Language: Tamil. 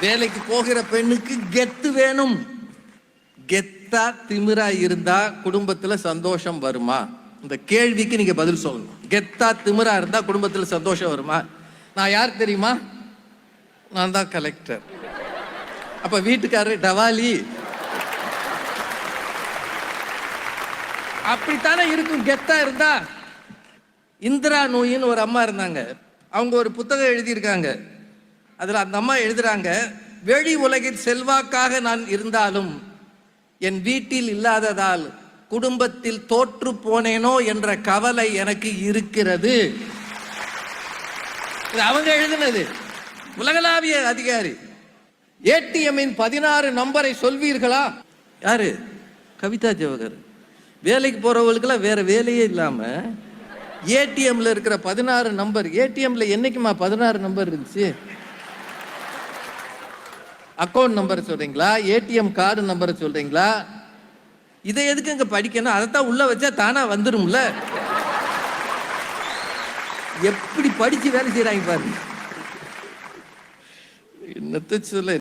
வேலைக்கு போகிற பெண்ணுக்கு கெத்து வேணும். கெத்தா திமிரா இருந்தா குடும்பத்துல சந்தோஷம் வருமா? இந்த கேள்விக்கு நீங்க பதில் சொல்லணும். கெத்தா திமிரா இருந்தா குடும்பத்துல சந்தோஷம் வருமா? நான் யார் தெரியுமா? நான் தான் கலெக்டர். அப்ப வீட்டுக்காரர் டவாலி. அப்படித்தானே இருக்கும். கெத்தா இருந்தா இந்திரா நோயின்னு ஒரு அம்மா இருந்தாங்க. அவங்க ஒரு புத்தகம் எழுதியிருக்காங்க. அதில் அந்த அம்மா எழுதுறாங்க வெளி உலகில் செல்வாக்காக நான் இருந்தாலும் என் வீட்டில் இல்லாததால் குடும்பத்தில் தோற்று போனேனோ என்ற கவலை எனக்கு இருக்கிறது. இது அவங்க எழுதினது. உலகளாவிய அதிகாரி. ஏடிஎம்மின் பதினாறு நம்பரை சொல்வீர்களா? யாரு? கவிதா ஜவகர் வேலைக்கு போறவங்களுக்கெல்லாம் வேற வேலையே இல்லாம ஏடிஎம்ல இருக்கிற பதினாறு நம்பர் ஏடிஎம்ல என்னைக்குமா பதினாறு நம்பர் இருந்துச்சு? அக்கௌண்ட் நம்பர் சொல்றீங்களா? ஏடிஎம் கார்டு நம்பர் சொல்றீங்களா? இதை எதுக்கு இங்க படிக்கணும்? அதைத்தான் உள்ள வச்சா தானா வந்துரும்ல? எப்படி படிச்சு வேலை செய்யறாங்க பாருங்க. என்னத்த சொல்ல